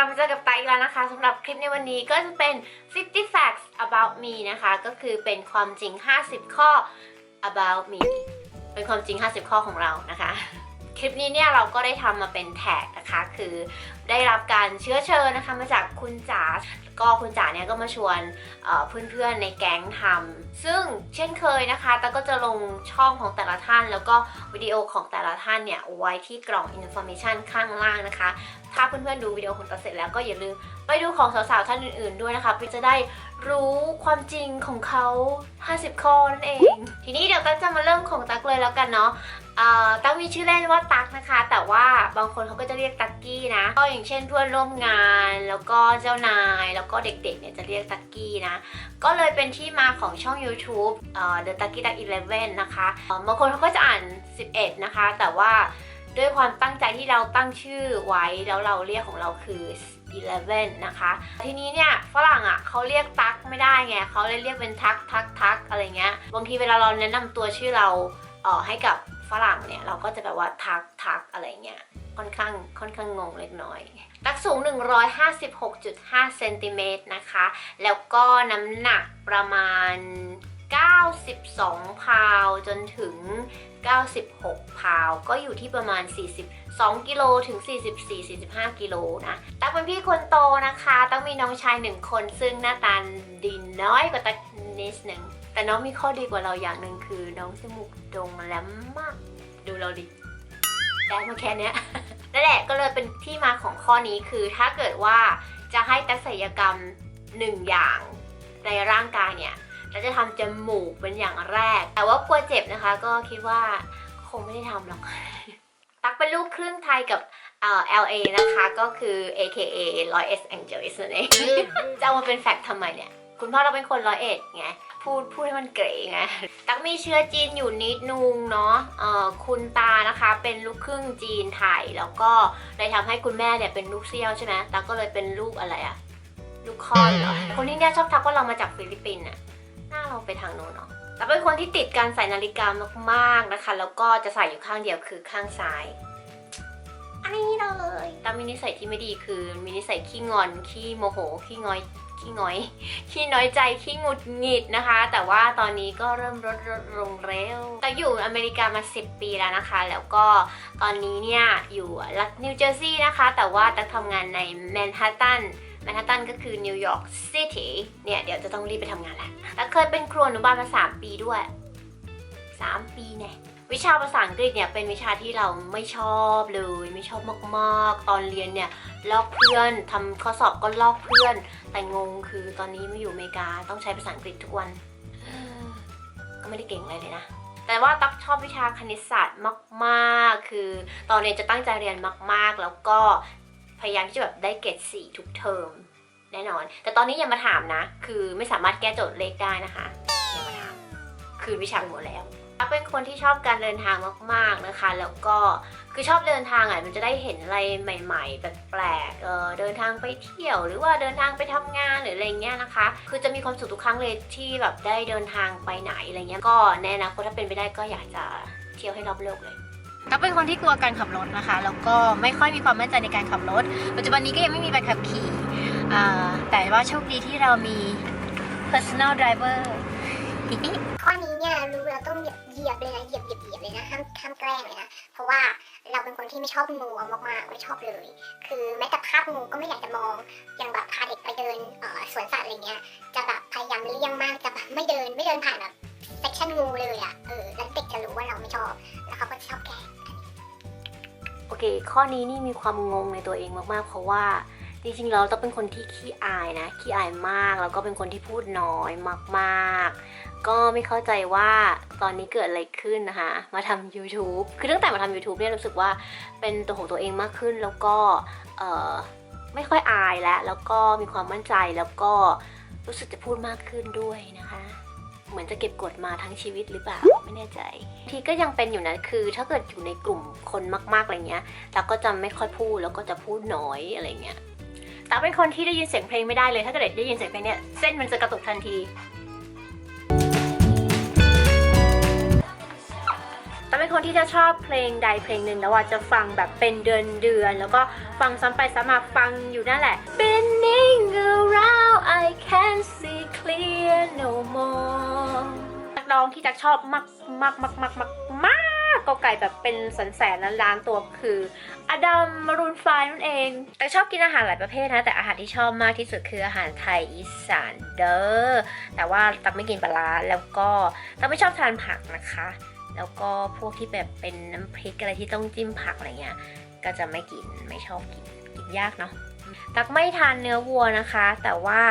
ลับมาเจอกับไตอีกแล้วนะคะสำหรับคลิปในวันนี้ก็จะเป็น 50 facts about me นะคะ ก็คือเป็นความจริง 50 ข้อ about me เป็นความจริง 50 ข้อของเรานะคะ คลิปนี้เนี่ยเราก็ได้ทำมาเป็นแท็กนะคะ คือได้รับการเชื้อเชิญนะคะมาจากคุณจ๋าก็คุณจ๋าเนี่ยก็มาชวนเพื่อนๆในแก๊งทำซึ่งเช่นเคยนะคะแต่ก็จะลงช่องของแต่ละท่าน แล้วก็วิดีโอของแต่ละท่านเนี่ยไว้ที่กล่อง information ข้างล่างนะคะ ถ้าเพื่อนๆดูวิดีโอของตัดเสร็จแล้วก็อย่าลืมไปดูของสาวๆท่านอื่นๆด้วยนะคะเพื่อจะได้รู้ความจริงของเขา 50 ข้อนั่นเอง ทีนี้เดี๋ยวตั๊กจะมาเริ่มของตั๊กเลยแล้วกันเนาะ ตั๊กมีชื่อเล่นว่าตั๊กนะคะ แต่ว่าบางคนเขาก็จะเรียกตั๊กกี้นะ ก็อย่างเช่นเพื่อนร่วมงาน แล้วก็เจ้านาย แล้วก็เด็กๆเนี่ยจะเรียกตั๊กกี้นะ ก็เลยเป็นที่มาของช่อง YouTube เอ่อ The Tucky Duck 11นะคะบางคนเขาก็จะอ่าน 11 นะคะ แต่ว่าด้วยความตั้งใจที่เราตั้งชื่อไว้แล้วเราเรียกของเราคือ 11 นะคะ ทีนี้เนี่ยฝรั่งอะเขาเรียกตักไม่ได้ไงเขาเลยเรียกเป็นทักทักทักอะไรเงี้ยบางทีเวลาเราแนะนำตัวชื่อเราเอ่อให้กับ ฝรั่งเนี่ยเราก็จะแบบว่าทักทักอะไรเงี้ยค่อนข้างค่อนข้างงงเล็กน้อย ตักสูง 156.5เซนติเมตรนะคะ แล้วก็น้ำหนักประมาณ 92 พาวจนถึง 96 พาวก็อยู่ที่ประมาณ 42 กิโลถึง 44-45 กิโลนะ ตักเป็นพี่คนโตนะคะตักมีน้องชายหนึ่งคนซึ่งหน้าตาดีน้อยกว่าตักนิดหนึ่ง แต่น้องมีข้อดีกว่าเราอย่างหนึ่งคือ น้องจมูกโด่งแหลมมาก ดูเราดิได้มาแค่เนี้ยนั่นแหละก็เลยเป็นที่มาของข้อนี้คือถ้าเกิดว่าจะให้ตักศัลยกรรมหนึ่งอย่างในร่างกายเนี่ยเราจะทำจมูกเป็นอย่างแรก แต่ว่ากลัวเจ็บนะคะ ก็คิดว่าคงไม่ได้ทำหรอก ตักเป็นลูกครึ่งไทยกับเอ่อ LA นะคะ ก็คือ AKA Los Angeles นั่นเองจะเอามาเป็นแฟกต์ทำไมเนี่ย คุณพ่อเราเป็นคนร้อยเอ็ดไง พูดพูดให้มันเก๋ไง ตักมีเชื้อจีนอยู่นิดนึงเนาะคุณตานะคะเป็นลูกครึ่งจีนไทย แล้วก็เลยทำให้คุณแม่เนี่ยเป็นลูกเซี่ยวใช่ไหมตักก็เลยเป็นลูกอะไรอะลูกคอนเหรอ คนที่เนี่ยชอบทักว่าเรามาจากฟิลิปปินส์อะหน้าเราไปทางโน้นเนาะแต่เป็นคนที่ติดการใส่นาฬิกามากๆนะคะ แล้วก็จะใส่อยู่ข้างเดียวคือข้างซ้ายอันนี้เลยแตามีนิสัยที่ไม่ดีคือมีนิสัยขี้งอน ขี้โมโห ขี้งอย ขี้งอย ขี้น้อยใจ ขี้งุดหงิดนะคะ แต่ว่าตอนนี้ก็เริ่มลดลงเร็ว แต่อยู่อเมริกามา 10 ปีแล้วนะคะ แล้วก็ตอนนี้เนี่ยอยู่รัฐนิวเจอร์ซีย์นะคะ แต่ว่าตักทำงานในแมนฮัตตันแมนฮัตตันก็คือนิวยอร์กซิตี้เนี่ย เดี๋ยวจะต้องรีบไปทำงานแล้วแล้วเคยเป็นครูอนุบาลมา 3 ปีด้วย 3 ปีแน่ วิชาภาษาอังกฤษเนี่ยเป็นวิชาที่เราไม่ชอบเลยไม่ชอบมากๆ ตอนเรียนเนี่ยลอกเพื่อนทำข้อสอบก็ลอกเพื่อน แต่งงคือตอนนี้มาอยู่อเมริกาต้องใช้ภาษาอังกฤษทุกวัน ก็ไม่ได้เก่งอะไรเลยนะแต่ว่าตั๊กชอบวิชาคณิตศาสตร์มากๆ คือตอนเรียนจะตั้งใจเรียนมากๆ แล้วก็พยายามที่จะแบบได้เกรดสี่ทุกเทอมแน่นอน แต่ตอนนี้อย่ามาถามนะ คือไม่สามารถแก้โจทย์เลขได้นะคะ อย่ามาถาม คือวิชาหมดแล้ว เป็นคนที่ชอบการเดินทางมาก ๆนะคะ แล้วก็คือชอบเดินทางอะมันจะได้เห็นอะไรใหม่ ๆ แปลกๆเออเดินทางไปเที่ยว หรือว่าเดินทางไปทำงานหรืออะไรเงี้ยนะคะ คือจะมีความสุขทุกครั้งเลยที่แบบได้เดินทางไปไหนอะไรเงี้ยก็แน่นะถ้าเป็นไปได้ก็อยากจะเที่ยวให้รอบโลกเลยตั๊กเป็นคนที่กลัวการขับรถนะคะ แล้วก็ไม่ค่อยมีความมั่นใจในการขับรถ ปัจจุบันนี้ก็ยังไม่มีใบขับขี่อ่าแต่ว่าโชคดีที่เรามี personal driver ข้อนี้เนี่ยรู้เราต้องเหยียบเลยนะเหยียบเหยียบเหยียบเลยนะห้ามห้ามแกล้งเลยนะเพราะว่าเราเป็นคนที่ไม่ชอบงูมากๆไม่ชอบเลย คือแม้แต่ภาพงูก็ไม่อยากจะมองอย่างแบบพาเด็กไปเดินเอ่อสวนสัตว์อะไรเงี้ยจะแบบพยายามเลี่ยงมากจะแบบไม่เดินไม่เดินผ่านแบบเซกชันงูเลยอะเออแล้วเด็กจะรู้ว่าเราไม่ชอบ แล้วเขาก็ชอบแกล้งโอเค ข้อนี้นี่มีความงงในตัวเองมากๆ เพราะว่าจริงๆเราต้องเป็นคนที่ขี้อายนะขี้อายมากแล้วก็เป็นคนที่พูดน้อยมากๆ ก็ไม่เข้าใจว่าตอนนี้เกิดอะไรขึ้นนะคะ มาทำ YouTube คือตั้งแต่มาทำ YouTube เนี่ยรู้สึกว่าเป็นตัวของตัวเองมากขึ้นแล้วก็เออไม่ค่อยอายแล้ว แล้วก็มีความมั่นใจแล้วก็รู้สึกจะพูดมากขึ้นด้วยนะคะ เหมือนจะเก็บกดมาทั้งชีวิตหรือเปล่าไม่แน่ใจ ทีก็ยังเป็นอยู่นะคือถ้าเกิดอยู่ในกลุ่มคนมากๆอะไรเงี้ยเราก็จะไม่ค่อยพูดแล้วก็จะพูดน้อยอะไรเงี้ยแต่เป็นคนที่ได้ยินเสียงเพลงไม่ได้เลย ถ้าเกิดได้ยินเสียงเพลงเนี่ยเส้นมันจะกระตุกทันที เป็นคนที่จะชอบเพลงใดเพลงหนึ่งแล้วอะจะฟังแบบเป็นเดือนเดือน แล้วก็ฟังซ้ำไปซ้ำมาฟังอยู่นั่นแหละ Spinning around I can't see clear no more นักร้องที่จักชอบมากมากมากมากมากมากก็ไก่แบบเป็นแสนแสนล้านล้านตัวคืออดัมมารูนไฟนั่นเอง แต่ชอบกินอาหารหลายประเภทนะ แต่อาหารที่ชอบมากที่สุดคืออาหารไทยอีสานเด้อแต่ว่าตักไม่กินปลาร้าแล้วก็ตักไม่ชอบทานผักนะคะ แล้วก็พวกที่แบบเป็นน้ำพริกอะไรที่ต้องจิ้มผักอะไรเงี้ย ก็จะไม่กินไม่ชอบกินกินยากเนาะตักไม่ทานเนื้อวัวนะคะ แต่ว่า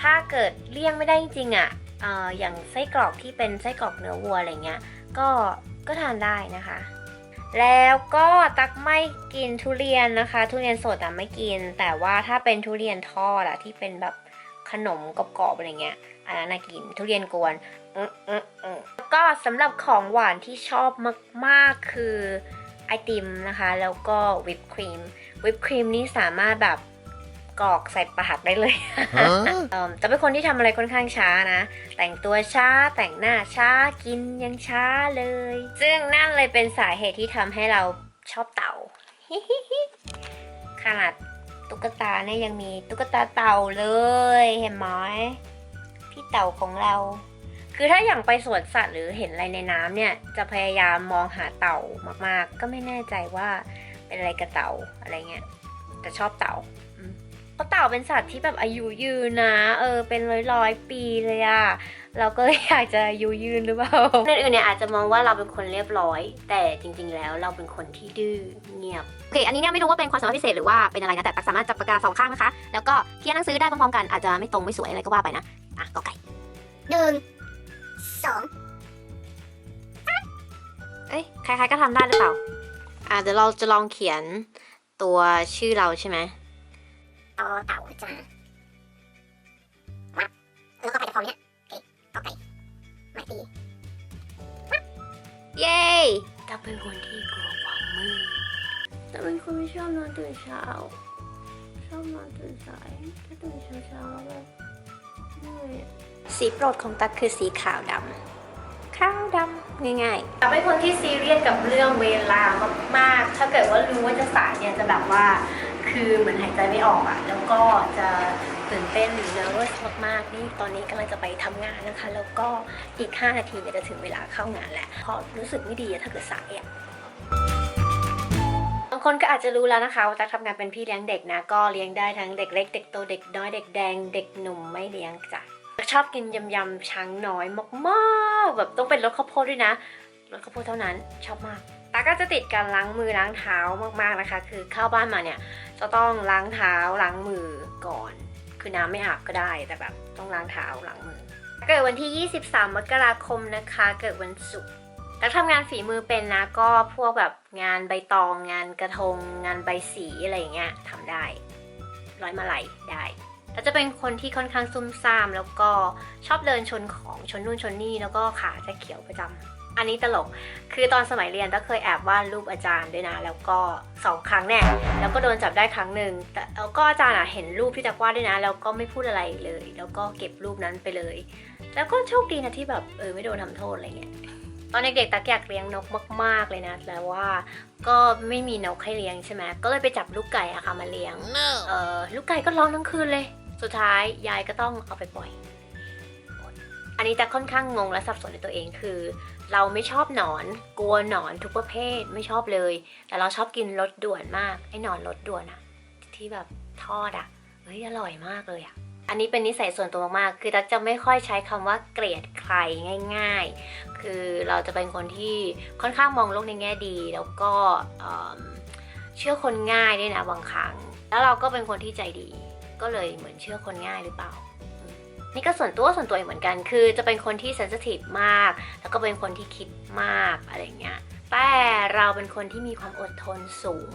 ถ้าเกิดเลี่ยงไม่ได้จริงอะ่ะอออย่างไส้กรอกที่เป็นไส้กรอกเนื้อวัวอะไรเงี้ย ก็ก็ทานได้นะคะ แล้วก็ตักไม่กินทุเรียนนะคะ ทุเรียนสดอะไม่กิน แต่ว่าถ้าเป็นทุเรียนทอดอะที่เป็นแบบขนมกรอบๆอะไรเงี้ยอันนั้นกินทุเรียนกวน แล้วก็สำหรับของหวานที่ชอบมากๆคือไอติมนะคะ แล้วก็วิปครีม วิปครีมนี่สามารถแบบกรอกใส่ปากได้เลย Huh? เอิ่มแต่เป็นคนที่ทำอะไรค่อนข้างช้านะ แต่งตัวช้า แต่งหน้าช้า กินยังช้าเลย ซึ่งนั่นเลยเป็นสาเหตุที่ทำให้เราชอบเต่า ขนาดตุ๊กตาเนี่ยยังมีตุ๊กตาเต่าเลย เห็นไหมพี่เต่าของเรา คือถ้าอย่างไปสวนสัตว์หรือเห็นอะไรในน้ำเนี่ยจะพยายามมองหาเต่ามากๆ ก็ไม่แน่ใจว่าเป็นอะไรกับเต่าอะไรเงี้ยแต่ชอบเต่าเพราะเต่าเป็นสัตว์ที่แบบอายุยืนนะ เออ เป็นร้อยร้อยๆปีเลยอะเราก็เลยอยากจะอายุยืนหรือเปล่าคนอื่นๆเนี่ยอาจจะมองว่าเราเป็นคนเรียบร้อย แต่จริง ๆ แล้วเราเป็นคนที่ดื้อเงียบโอเค อันนี้เนี่ยไม่รู้ว่าเป็นความสามารถพิเศษหรือว่าเป็นอะไรนะแต่ตักสามารถจับปากกาสองข้างนะคะ แล้วก็เขียนหนังสือได้พร้อมๆกันอาจจะไม่ตรงไม่สวยอะไรก็ว่าไปนะอะกอไก่หนึ่ง สองเอ้ยใครๆก็ทำได้หรือเปล่า อะเดี๋ยวเราจะลองเขียนตัวชื่อเราใช่ไหมต่อเต่าจ้าวัดแล้วก็ไปจะพร้อมเนี่ยโอเคต่อไปมาตีเย้ตักเป็นคนที่กลัวความมืดแต่เป็นคนไม่ชอบนอนตื่นเช้า ชอบนอนตื่นสายถ้าตื่นเช้าเช้าๆแล้วแบบเหนื่อยอะ สีโปรดของตักคือสีขาวดำขาวดำง่ายๆตักเป็นคนที่ซีเรียสกับเรื่องเวลามากๆ ถ้าเกิดว่ารู้ว่าจะสายเนี่ยจะแบบว่า คือเหมือนหายใจไม่ออกอะแล้วก็จะตื่นเต้นหรือ nervous มากๆนี่ตอนนี้กำลังจะไปทำงานนะคะ แล้วก็อีก 5 นาทีเนี่ยจะถึงเวลาเข้างานแหละเพราะรู้สึกไม่ดีอะถ้าเกิดสายอะ คนก็อาจจะรู้แล้วนะคะว่าตักทำงานเป็นพี่เลี้ยงเด็กนะ ก็เลี้ยงได้ทั้งเด็กเล็กเด็กโตเด็กน้อยเด็กแดงเด็กหนุ่มไม่เลี้ยงจ้ะชอบกินยำยำๆช้างน้อยมากๆแบบต้องเป็นรสข้าวโพดด้วยนะรสข้าวโพดเท่านั้นชอบมากตาก็จะติดการล้างมือล้างเท้ามากๆนะคะ คือเข้าบ้านมาเนี่ยจะต้องล้างเท้าล้างมือก่อน คือน้ำไม่อาบก็ได้แต่แบบต้องล้างเท้าล้างมือ เกิดวันที่ 23 มกราคมนะคะ เกิดวันศุกร์ แล้วทำงานฝีมือเป็นนะ ก็พวกแบบงานใบตองงานกระทง งานใบสีอะไรเงี้ยทำได้ ร้อยมาลัยได้แล้วจะเป็นคนที่ค่อนข้างซุ่มซ่าม แล้วก็ชอบเดินชนของชนนู่นชนนี่แล้วก็ขาจะเขียวประจำอันนี้ตลก คือตอนสมัยเรียนก็เคยแอบวาดรูปอาจารย์ด้วยนะ แล้วก็สองครั้งแน่แล้วก็โดนจับได้ครั้งหนึ่งแต่แล้วก็อาจารย์เห็นรูปที่จักวาดด้วยนะ แล้วก็ไม่พูดอะไรเลย แล้วก็เก็บรูปนั้นไปเลย แล้วก็โชคดีนะที่แบบเออไม่โดนทำโทษอะไรเงี้ย ตอนเด็กๆตักอยากเลี้ยงนกมาก ๆ เลยนะ แต่ว่าก็ไม่มีนกให้เลี้ยงใช่ไหมก็เลยไปจับลูกไก่อะค่ะมาเลี้ยง No. เออลูกไก่ก็ร้องทั้งคืนเลย สุดท้ายยายก็ต้องเอาไปปล่อย อันนี้จะค่อนข้างงงและสับสนในตัวเองคือ เราไม่ชอบหนอน กลัวหนอนทุกประเภทไม่ชอบเลย แต่เราชอบกินรสด่วนมากไอ้หนอนรสด่วนอะที่แบบทอดอะเฮ้ยอร่อยมากเลยอะ อันนี้เป็นนิสัยส่วนตัวมากๆ คือตักจะไม่ค่อยใช้คำว่าเกลียดใครง่าย ๆ คือเราจะเป็นคนที่ค่อนข้างมองโลกในแง่ดี แล้วก็เชื่อคนง่ายด้วยนะบางครั้ง แล้วเราก็เป็นคนที่ใจดี ก็เลยเหมือนเชื่อคนง่ายหรือเปล่า นี่ก็ส่วนตัวส่วนตัวเองเหมือนกัน คือจะเป็นคนที่เซนซิทีฟมาก แล้วก็เป็นคนที่คิดมากอะไรเงี้ย แต่เราเป็นคนที่มีความอดทนสูง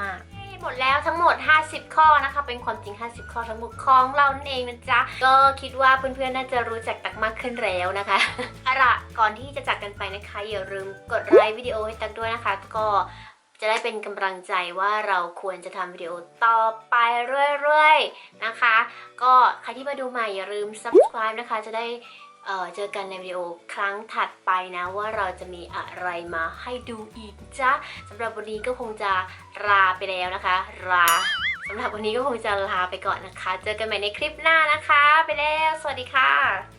มาก หมดแล้วทั้งหมด 50 ข้อนะคะ เป็นความจริง 50 ข้อทั้งหมดของเรานั่นเองนะจ๊ะ ก็คิดว่าเพื่อนๆ น่าจะรู้จักตักมากขึ้นแล้วนะคะอาล่ะก่อนที่จะจากกันไปนะคะ อย่าลืมกดไลค์วิดีโอให้ตักด้วยนะคะ ก็จะได้เป็นกำลังใจว่าเราควรจะทำวิดีโอต่อไปเรื่อยๆ นะคะ ก็ใครที่มาดูใหม่อย่าลืม subscribe นะคะ จะได้ เเจอกันในวิดีโอครั้งถัดไปนะ ว่าเราจะมีอะไรมาให้ดูอีกจ้าสำหรับวันนี้ก็คงจะลาไปแล้วนะคะลาสำหรับวันนี้ก็คงจะลาไปก่อนนะคะ เจอกันใหม่ในคลิปหน้านะคะ ไปแล้ว สวัสดีค่ะ